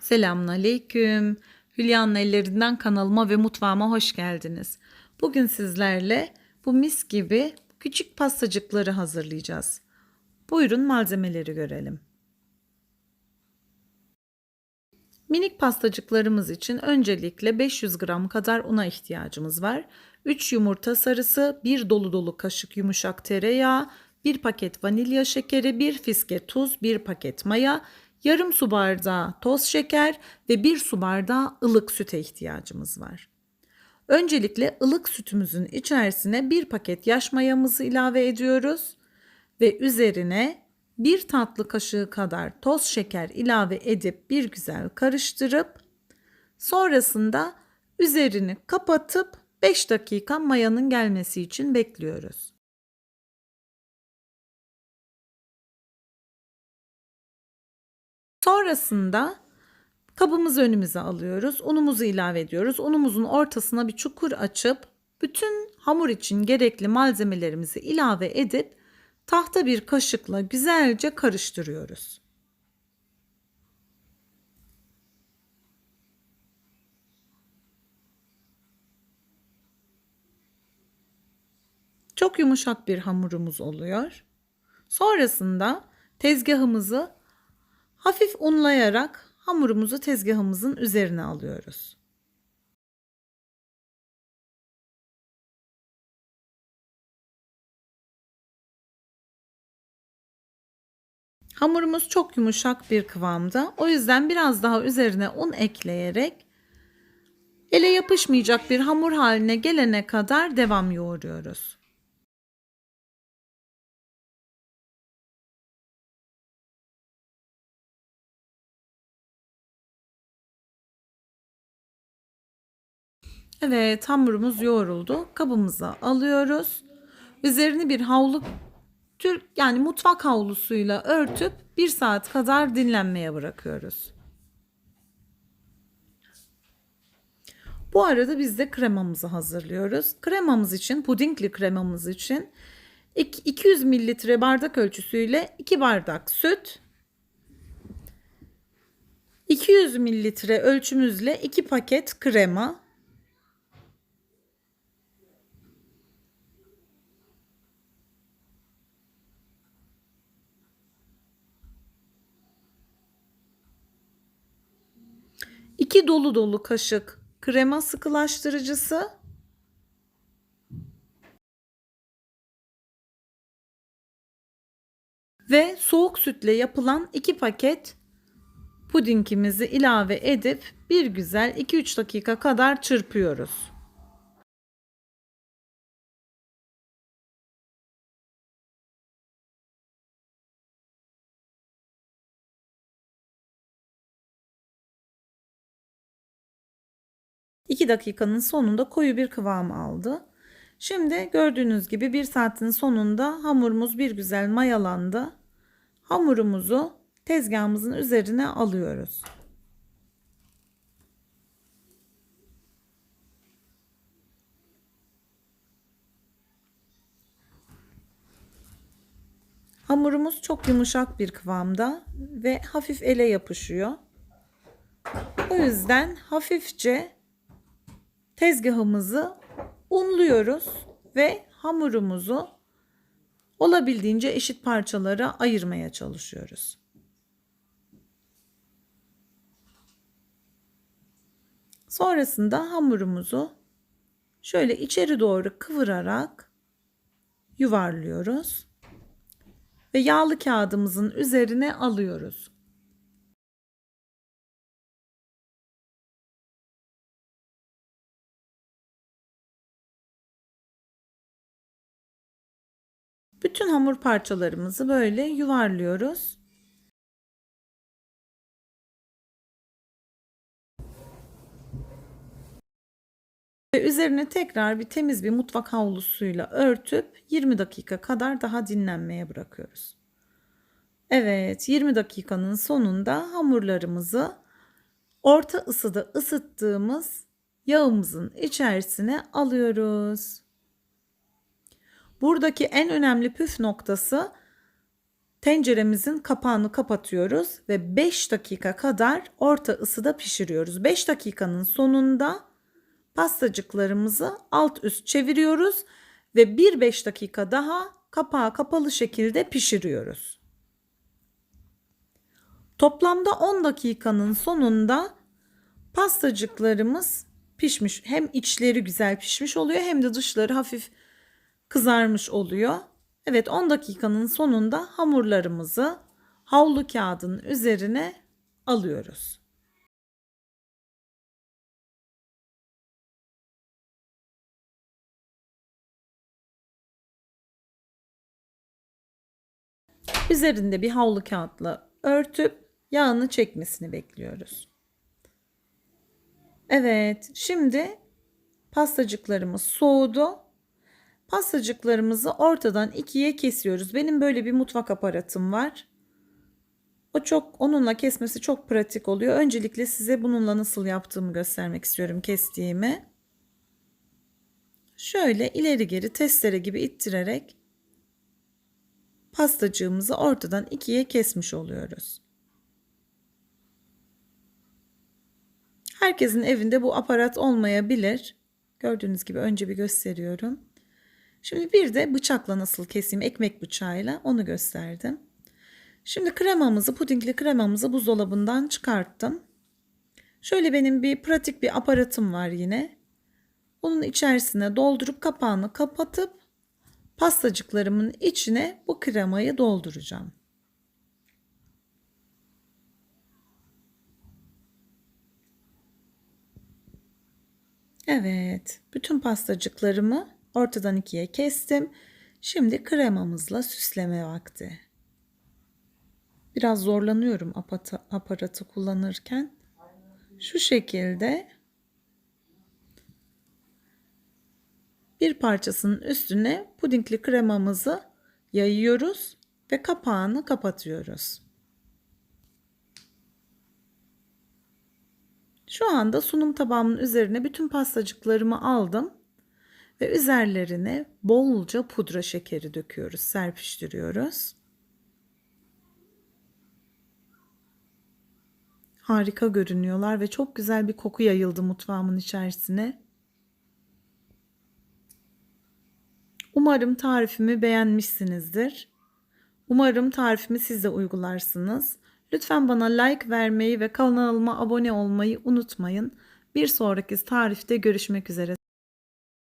Selamünaleyküm. Hülya'nın ellerinden kanalıma ve mutfağıma hoş geldiniz. Bugün sizlerle bu mis gibi küçük pastacıkları hazırlayacağız. Buyurun malzemeleri görelim. Minik pastacıklarımız için öncelikle 500 gram kadar una ihtiyacımız var. 3 yumurta sarısı, 1 dolu dolu kaşık yumuşak tereyağı, 1 paket vanilya şekeri, 1 fiske tuz, 1 paket maya, yarım su bardağı toz şeker ve 1 su bardağı ılık süte ihtiyacımız var. Öncelikle ılık sütümüzün içerisine 1 paket yaş mayamızı ilave ediyoruz ve üzerine 1 tatlı kaşığı kadar toz şeker ilave edip bir güzel karıştırıp sonrasında üzerini kapatıp 5 dakika mayanın gelmesi için bekliyoruz. Sonrasında kabımızı önümüze alıyoruz. Unumuzu ilave ediyoruz. Unumuzun ortasına bir çukur açıp bütün hamur için gerekli malzemelerimizi ilave edip tahta bir kaşıkla güzelce karıştırıyoruz. Çok yumuşak bir hamurumuz oluyor. Sonrasında tezgahımızı hafif unlayarak hamurumuzu tezgahımızın üzerine alıyoruz. Hamurumuz çok yumuşak bir kıvamda. O yüzden biraz daha üzerine un ekleyerek ele yapışmayacak bir hamur haline gelene kadar devam yoğuruyoruz. Evet hamurumuz yoğruldu. Kabımıza alıyoruz. Üzerini bir havlu Türk yani mutfak havlusuyla örtüp bir saat kadar dinlenmeye bırakıyoruz. Bu arada biz de kremamızı hazırlıyoruz. Kremamız için, pudingli kremamız için 200 mililitre bardak ölçüsüyle 2 bardak süt, 200 mililitre ölçümüzle 2 paket krema, İki dolu dolu kaşık krema sıkılaştırıcısı. Ve soğuk sütle yapılan iki paket pudingimizi ilave edip bir güzel 2-3 dakika kadar çırpıyoruz. İki dakikanın sonunda koyu bir kıvam aldı. Şimdi gördüğünüz gibi bir saatin sonunda hamurumuz bir güzel mayalandı. Hamurumuzu tezgahımızın üzerine alıyoruz. Hamurumuz çok yumuşak bir kıvamda ve hafif ele yapışıyor. O yüzden hafifçe tezgahımızı unluyoruz ve hamurumuzu olabildiğince eşit parçalara ayırmaya çalışıyoruz. Sonrasında hamurumuzu şöyle içeri doğru kıvırarak yuvarlıyoruz ve yağlı kağıdımızın üzerine alıyoruz. Bütün hamur parçalarımızı böyle yuvarlıyoruz. Ve üzerine tekrar bir temiz bir mutfak havlusuyla örtüp 20 dakika kadar daha dinlenmeye bırakıyoruz. Evet 20 dakikanın sonunda hamurlarımızı orta ısıda ısıttığımız yağımızın içerisine alıyoruz. Buradaki en önemli püf noktası tenceremizin kapağını kapatıyoruz ve 5 dakika kadar orta ısıda pişiriyoruz. 5 dakikanın sonunda pastacıklarımızı alt üst çeviriyoruz ve 1-5 dakika daha kapağı kapalı şekilde pişiriyoruz. Toplamda 10 dakikanın sonunda pastacıklarımız pişmiş. Hem içleri güzel pişmiş oluyor hem de dışları hafif kızarmış oluyor. Evet 10 dakikanın sonunda hamurlarımızı havlu kağıdın üzerine alıyoruz. Üzerinde bir havlu kağıtla örtüp yağını çekmesini bekliyoruz. Evet, şimdi pastacıklarımız soğudu. Pastacıklarımızı ortadan ikiye kesiyoruz. Benim böyle bir mutfak aparatım var. O çok onunla kesmesi çok pratik oluyor. Öncelikle size bununla nasıl yaptığımı göstermek istiyorum kestiğimi. Şöyle ileri geri testere gibi ittirerek pastacığımızı ortadan ikiye kesmiş oluyoruz. Herkesin evinde bu aparat olmayabilir. Gördüğünüz gibi önce bir gösteriyorum. Şimdi bir de bıçakla nasıl keseyim ekmek bıçağıyla onu gösterdim. Şimdi kremamızı pudingli kremamızı buzdolabından çıkarttım. Şöyle benim bir pratik bir aparatım var yine. Bunun içerisine doldurup kapağını kapatıp pastacıklarımın içine bu kremayı dolduracağım. Evet, bütün pastacıklarımı ortadan ikiye kestim. Şimdi kremamızla süsleme vakti. Biraz zorlanıyorum aparatı, aparatı kullanırken. Şu şekilde bir parçasının üstüne pudingli kremamızı yayıyoruz ve kapağını kapatıyoruz. Şu anda sunum tabağımın üzerine bütün pastacıklarımı aldım ve üzerlerine bolca pudra şekeri döküyoruz, serpiştiriyoruz. Harika görünüyorlar ve çok güzel bir koku yayıldı mutfağımın içerisine. Umarım tarifimi beğenmişsinizdir. Umarım tarifimi siz de uygularsınız. Lütfen bana like vermeyi ve kanalıma abone olmayı unutmayın. Bir sonraki tarifte görüşmek üzere.